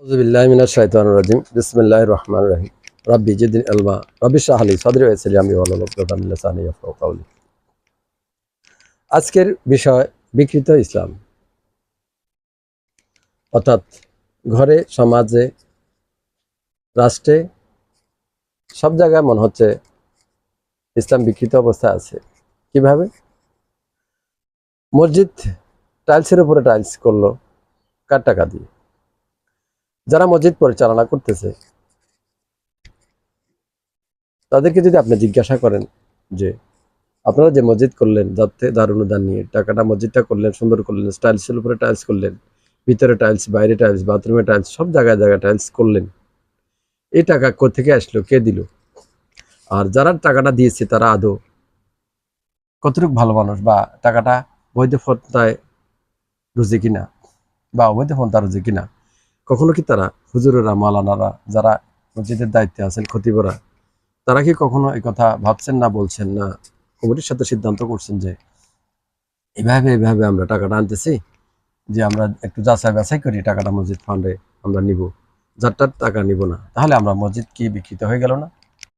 আউযুবিল্লাহিমিনাশ-শাইতানির-রাজিম। রহিম। কাওলি। আজকের বিষয়, বিকৃত ইসলাম অর্থাৎ ঘরে, সমাজে, রাষ্ট্রে সব জায়গায় মনে হচ্ছে ইসলাম বিকৃত অবস্থায় আছে কীভাবে মসজিদ টাইলসের উপরে টাইলস করল কার টাকা দিয়ে যারা মসজিদ পরিচালনা করতেছে, তাদেরকে যদি আপনি জিজ্ঞাসা করেন যে, আপনারা যে মসজিদ করলেন, যাতে যার অনুদান নিয়ে টাকাটা মসজিদটা করলেন, সুন্দর করলেন টাইলসের উপরে টাইলস করলেন, ভিতরে টাইলস বাইরে টাইলস বাথরুমে টাইলস সব জায়গায় জায়গায় টাইলস করলেন, এই টাকা কোথেকে আসলো, কে দিল? আর যারা টাকাটা দিয়েছে, তারা আদৌ কতটুকু ভালো মানুষ বা টাকাটা বৈধ ফন্তায় রুজি কিনা বা অবৈধ ফন্তা রুজি কিনা? কখনো কি তারা হুজুরেরা মালানারা যারা মসজিদের দায়িত্বে আছেন, খতিবরা, তারা কি কখনো এই কথা ভাবছেন না, বলছেন না? কমিটির সাথে সিদ্ধান্ত করছেন যে এভাবে এভাবে আমরা টাকাটা আনতেছি যে আমরা একটু যাচাই বাছাই করি, টাকাটা মসজিদ ফান্ডে আমরা নিব। যারটার টাকা নিব না, তাহলে আমরা মসজিদ কি বিকৃত হয়ে গেল না?